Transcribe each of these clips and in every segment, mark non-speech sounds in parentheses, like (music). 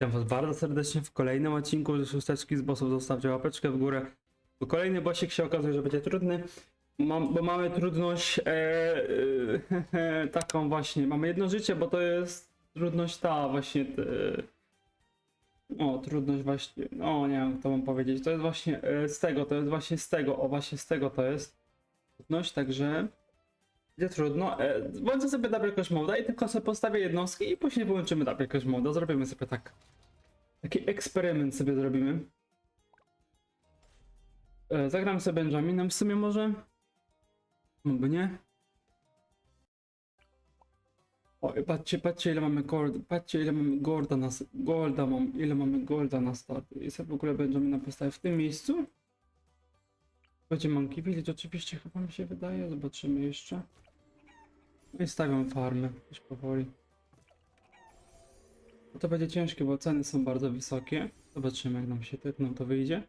Witam was bardzo serdecznie w kolejnym odcinku ze szósteczki z bossów. Zostawcie łapeczkę w górę. Kolejny bossik się okazuje, że będzie trudny. Mam, bo mamy trudność e, e, (laughs) taką właśnie. Mamy jedno życie, bo to jest trudność ta właśnie. E, o, trudność właśnie. O, nie wiem, to mam powiedzieć. To jest właśnie e, z tego, to jest właśnie z tego. O, właśnie z tego to jest trudność, także. Będzie trudno. E, włączę sobie double cache moda i tylko sobie postawię jednostki i później wyłączymy double cache moda. Zrobimy sobie tak. Taki eksperyment sobie zrobimy. E, zagram sobie Benjaminem w sumie może. Mógłby nie. O, patrzcie, patrzcie ile mamy gold, patrzcie ile mamy golda na, golda mam, ile mamy golda na start. I sobie w ogóle Benjamina postawię w tym miejscu. Będzie Monkey Village oczywiście chyba mi się wydaje, zobaczymy jeszcze. I stawiam farmę już powoli. To będzie ciężkie, bo ceny są bardzo wysokie. Zobaczymy jak nam się jak nam to wyjdzie.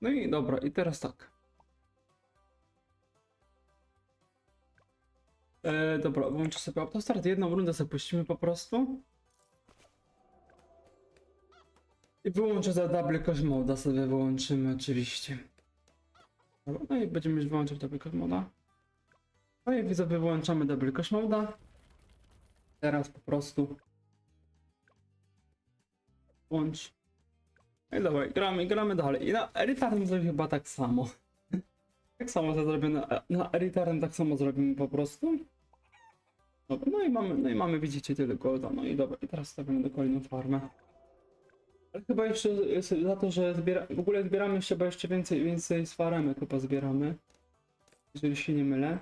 No i dobra, i teraz tak. E, dobra, włączę sobie autostart. Jedną rundę sobie puścimy po prostu. I wyłączę za double cache moda sobie wyłączymy oczywiście. Dobra, no i będziemy już wyłączać double cache moda. No i widzę, wyłączamy cache moda. Teraz po prostu Łącz. No i dobra, gramy, gramy dalej. I na Return zrobię chyba tak samo. (laughs) tak samo to zrobię na, na tak samo zrobimy po prostu. Dobra, no i mamy, no i mamy, widzicie, tyle golda. No i dobra, i teraz stawiamy kolejną farmę. Ale chyba jeszcze za to, że zbiera, w ogóle zbieramy bo jeszcze więcej, więcej z faremek chyba zbieramy. Jeżeli się nie mylę.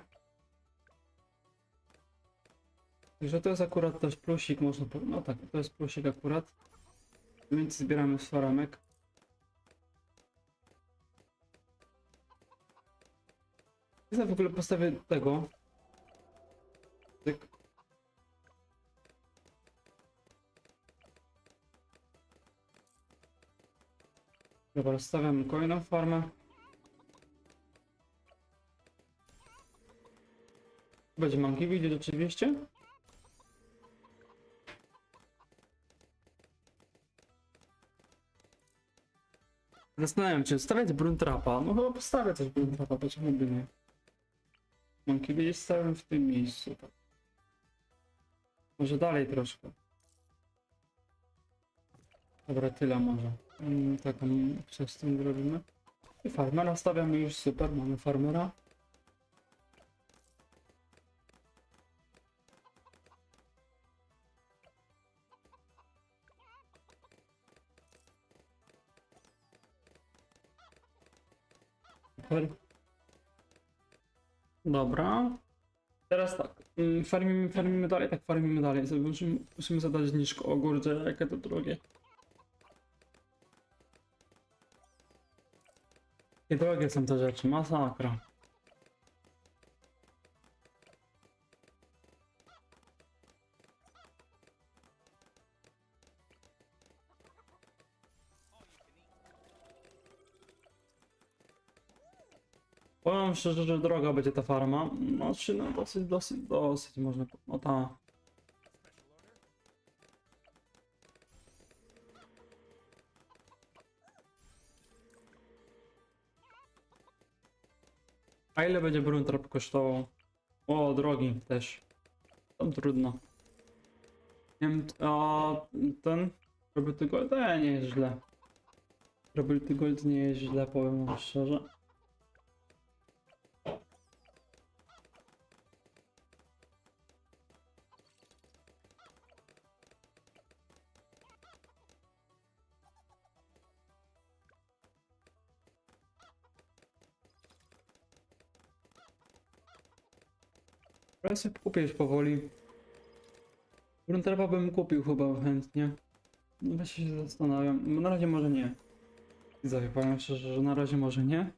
Także to jest akurat też plusik, można powiedzieć. No tak, to jest plusik akurat. Więc zbieramy z faramek. Ja w ogóle postawię tego. Tyk. Dobra, stawiam kolejną farmę. Będzie monkey widzieć oczywiście. Zastanawiam się, stawiać Bruntrapa. No chyba postawię też Bruntrapa, bo czemu by nie? Mam kiedyś stałem w tym miejscu, tak. Może dalej troszkę. Dobra, tyle może. Mm, taką przez tym zrobimy. I farmera stawiamy już super, mamy farmera. Super. Dobra. Teraz tak. mm, Farmimy, farmimy dalej, tak farmimy dalej. Musimy, musimy zadać zniżkę o górze, jakie to drogie. I drogie są te rzeczy, masakra. Powiem szczerze, że droga będzie ta farma. No, czy no dosyć, dosyć, dosyć można. No ta. A ile będzie Bruntrap kosztował? O, drogi też. Tam trudno. Nie wiem, a ten? Robił gold? E, nie jest źle. Robił gold nie jest źle, powiem szczerze. Ja sobie kupię już powoli. Grunterpa bym kupił chyba chętnie. No właśnie się zastanawiam. Na razie może nie. Powiem szczerze, że na razie może nie.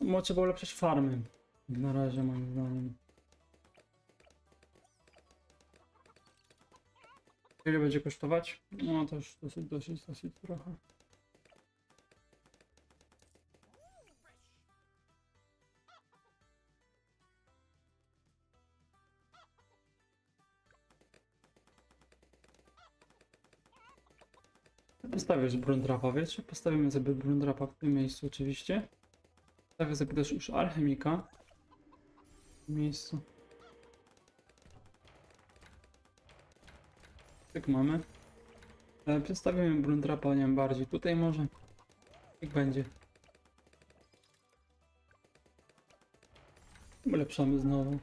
Może trzeba ulepszyć farmy. Na razie moim zdaniem. Ile będzie kosztować? No to już dosyć, dosyć, dosyć trochę. Postawię już Brundrapa, wiecie? Postawimy sobie Brundrapa w tym miejscu oczywiście. Postawię sobie też już Alchemika. W tym miejscu. Tak mamy. E, Przedstawimy Brundrapa, nie wiem, bardziej tutaj może. Jak będzie. Ulepszamy znowu.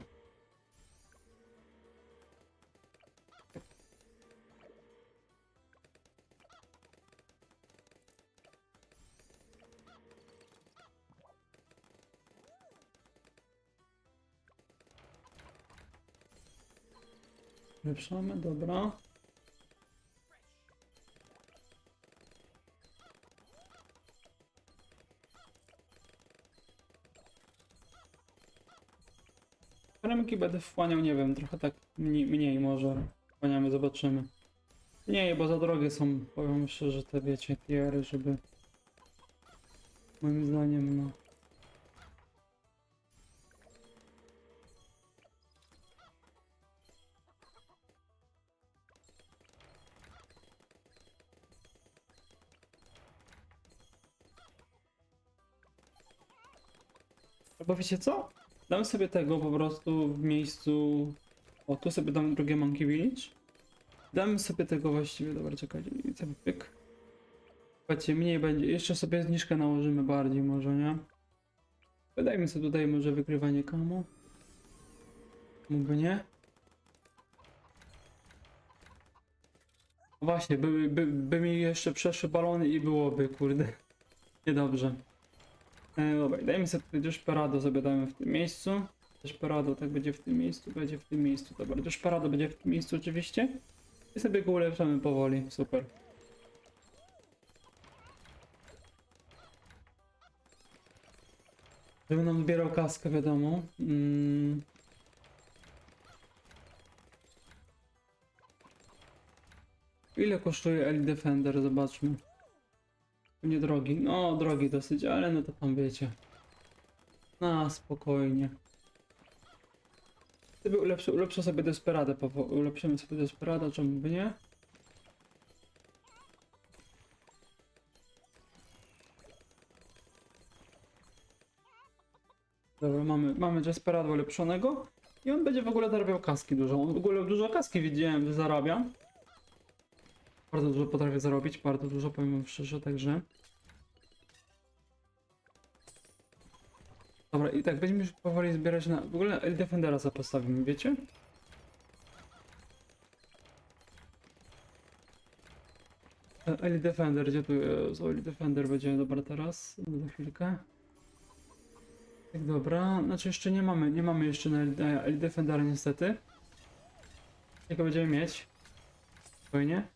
Ulepszamy, dobra. Remki będę wchłaniał, nie wiem, trochę tak mniej, mniej może. Wchłaniamy, zobaczymy. Nie, bo za drogie są, powiem szczerze, te wiecie, tiery, żeby... Moim zdaniem, no... Albo wiecie co? Dam sobie tego po prostu w miejscu... O, tu sobie dam drugie Monkey Village. Damy sobie tego właściwie, dobra, czekajcie, sobie pyk. Słuchajcie, mniej będzie, jeszcze sobie zniżkę nałożymy bardziej może, nie? Wydajmy sobie tutaj może wykrywanie kamo. Mógłby nie? Właśnie, by, by, by mi jeszcze przeszły balony i byłoby, kurde. (laughs) Niedobrze. E, dobra, dajmy sobie Desperado sobie damy w tym miejscu. Desperado tak będzie w tym miejscu, będzie w tym miejscu. Dobra, Desperado będzie w tym miejscu oczywiście. I sobie go ulepszamy powoli, super. Żeby nam zbierał kaskę, wiadomo. Mm. Ile kosztuje Elite Defender? Zobaczmy. Nie drogi. No, drogi dosyć, ale no to tam wiecie. Na spokojnie. Gdyby ulepszę, ulepszę sobie Desperadę, ulepszymy sobie Desperadę, czemu by nie? Dobra, mamy, mamy Desperado ulepszonego i on będzie w ogóle zarabiał kaski dużo. On w ogóle dużo kaski widziałem, że zarabia. Bardzo dużo potrafię zarobić, bardzo dużo, powiem wam szczerze, także... Dobra, i tak, będziemy już powoli zbierać na... W ogóle Defendera sobie postawimy, wiecie? E, Eli Defender, gdzie tu jest? O, Eli Defender będzie, dobra, teraz, za chwilkę. Tak, dobra, znaczy jeszcze nie mamy, nie mamy jeszcze na Eli- na Eli Defendera niestety. Jaką będziemy mieć? Spokojnie.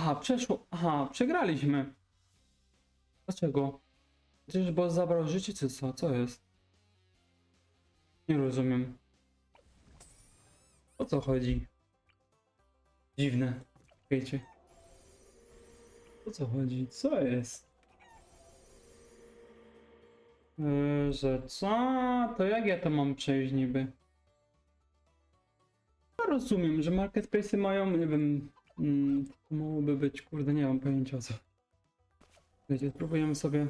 Aha, przeszło, aha, przegraliśmy. Dlaczego? Przecież boss zabrał życie, czy co? Co jest? Nie rozumiem. O co chodzi? Dziwne. Wiecie. O co chodzi? Co jest? Yy, że co? To jak ja to mam przejść niby? Ja rozumiem, że marketplace'y mają, nie wiem, mm, to mogłoby być, kurde, nie mam pojęcia co. Wiecie, spróbujemy sobie.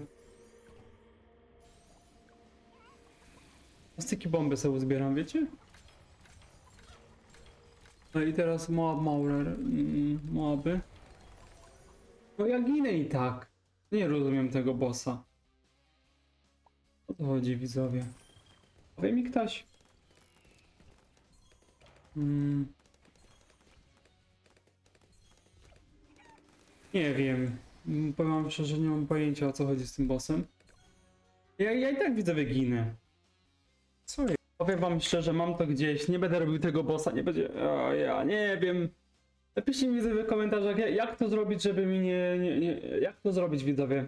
Styki bomby sobie uzbieram, wiecie? No i teraz Moab Maurer, mm, Moaby. No ja ginę i tak. Nie rozumiem tego bossa. O co chodzi widzowie? Powie mi ktoś. Mm. Nie wiem. Mm, Powiem wam szczerze, nie mam pojęcia o co chodzi z tym bossem. Ja, ja i tak widzowie ginę. Co jest? Powiem wam szczerze, mam to gdzieś, nie będę robił tego bossa, nie będzie... O, ja nie wiem. Napiszcie mi w komentarzach, jak, to zrobić, żeby mi nie, nie, nie... Jak to zrobić widzowie?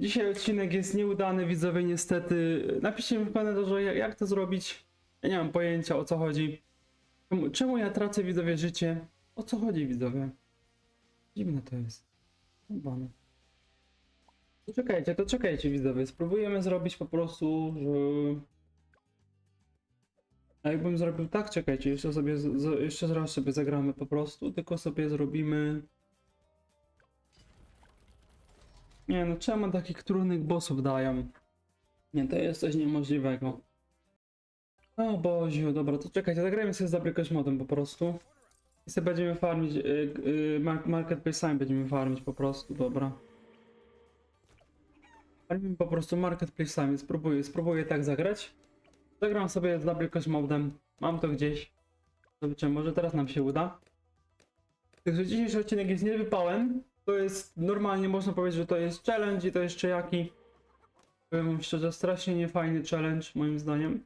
Dzisiaj odcinek jest nieudany, widzowie, niestety. Napiszcie mi w komentarzu, jak, jak to zrobić. Ja nie mam pojęcia o co chodzi. Czemu ja tracę widzowie życie? O co chodzi widzowie? Dziwne to jest. Bany. To czekajcie, to czekajcie widzowie. Spróbujemy zrobić po prostu, że... A jakbym zrobił tak, czekajcie, jeszcze sobie, jeszcze raz sobie zagramy po prostu, tylko sobie zrobimy... Nie no, czemu takich trudnych bossów dają? Nie, to jest coś niemożliwego. O Boziu, dobra, to czekajcie, zagrajmy sobie z Dabrykoś modem po prostu. I sobie będziemy farmić, y, y, mar- marketplace'ami będziemy farmić po prostu, dobra. Farmimy po prostu marketplace'ami, spróbuję, spróbuję tak zagrać. Zagram sobie z Dabrykoś modem, mam to gdzieś. Zobaczymy, może teraz nam się uda. Także dzisiejszy odcinek jest niewypałem. To jest normalnie, można powiedzieć, że to jest challenge i to jeszcze jaki. Powiem szczerze, strasznie niefajny challenge moim zdaniem.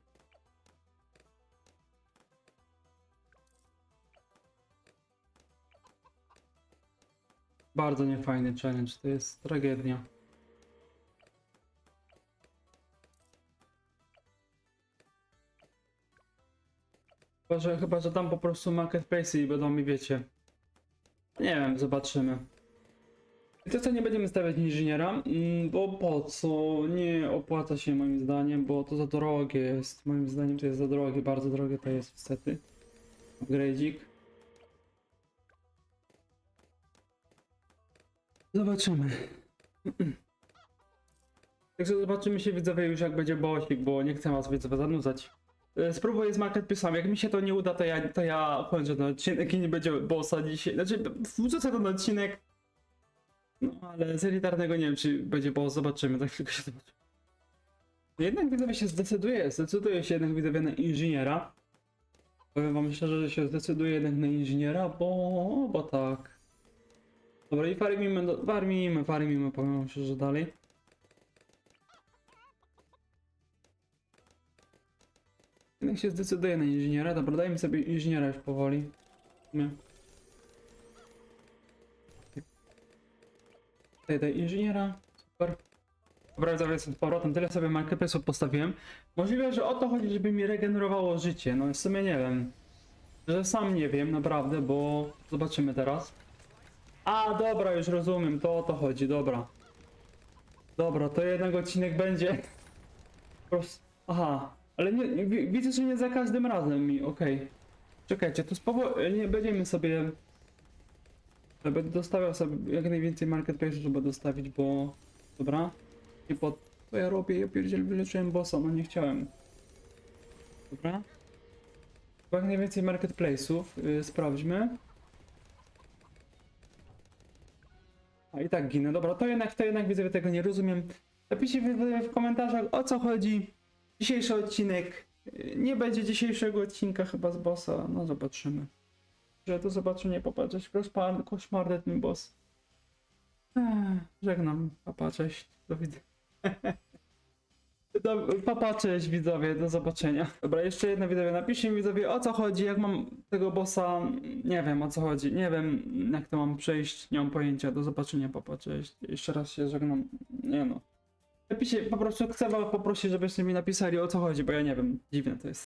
Bardzo niefajny challenge, to jest tragedia. Chyba, że, chyba, że tam po prostu marketplace i będą mi wiecie. Nie wiem, zobaczymy. I to co nie będziemy stawiać inżyniera, mm, bo po co? Nie opłaca się moim zdaniem, bo to za drogie jest. Moim zdaniem to jest za drogie, bardzo drogie to jest niestety. Upgrade'ik. Zobaczymy. Także zobaczymy się widzowie już jak będzie bossik, bo nie chcę was widzowie zanudzać. E, Spróbuję z marketplace'ami, jak mi się to nie uda, to ja, to ja kończę ten odcinek i nie będzie bossa dzisiaj. Znaczy, wrzucę ten odcinek. No, ale z elitarnego nie wiem, czy będzie boss, zobaczymy, tak tylko się zobaczy. Jednak widzowie się zdecyduje, zdecyduje się jednak widzowie na inżyniera. Powiem wam szczerze, że się zdecyduje jednak na inżyniera, bo, bo tak. Dobra, i farmimy, do- farmimy, farmimy, powiem wam szczerze dalej. Jednak się zdecyduje na inżyniera. Dobra, dajmy sobie inżyniera już powoli. Nie. Tutaj daj inżyniera. Super. Dobra, widzowie, z powrotem tyle sobie marketplace'ów postawiłem. Możliwe, że o to chodzi, żeby mi regenerowało życie. No w sumie nie wiem. Że sam nie wiem, naprawdę, bo zobaczymy teraz. A, dobra, już rozumiem, to o to chodzi, dobra. Dobra, to jednak odcinek będzie. Po prostu. Aha, ale nie, nie, wi- widzę, że nie za każdym razem mi, okej. Czekajcie, to spowo- nie będziemy sobie... Będę dostawiał sobie jak najwięcej marketplace'ów, żeby dostawić, bo... Dobra. I po... Co ja robię? Ja pierdziel wyleczyłem bossa, no nie chciałem. Dobra. Bo jak najwięcej marketplace'ów, yy, sprawdźmy. A i tak ginę. Dobra, to jednak, to jednak widzę, tego nie rozumiem. Napiszcie w, w komentarzach o co chodzi. Dzisiejszy odcinek. y, Nie będzie dzisiejszego odcinka chyba z bossa. No zobaczymy. Że to zobaczenie popatrzeć. Koszmar, koszmarny ten boss. Ech, żegnam. Papa, cześć. Do widzenia. (laughs) Do, papa, cześć widzowie, do zobaczenia. Dobra, jeszcze jedna widzowie, napiszcie mi widzowie o co chodzi, jak mam tego bossa, nie wiem o co chodzi, nie wiem jak to mam przejść, nie mam pojęcia, do zobaczenia papa, cześć. Jeszcze raz się żegnam, nie no. Napiszcie, po prostu chcę was poprosić, żebyście mi napisali o co chodzi, bo ja nie wiem, dziwne to jest.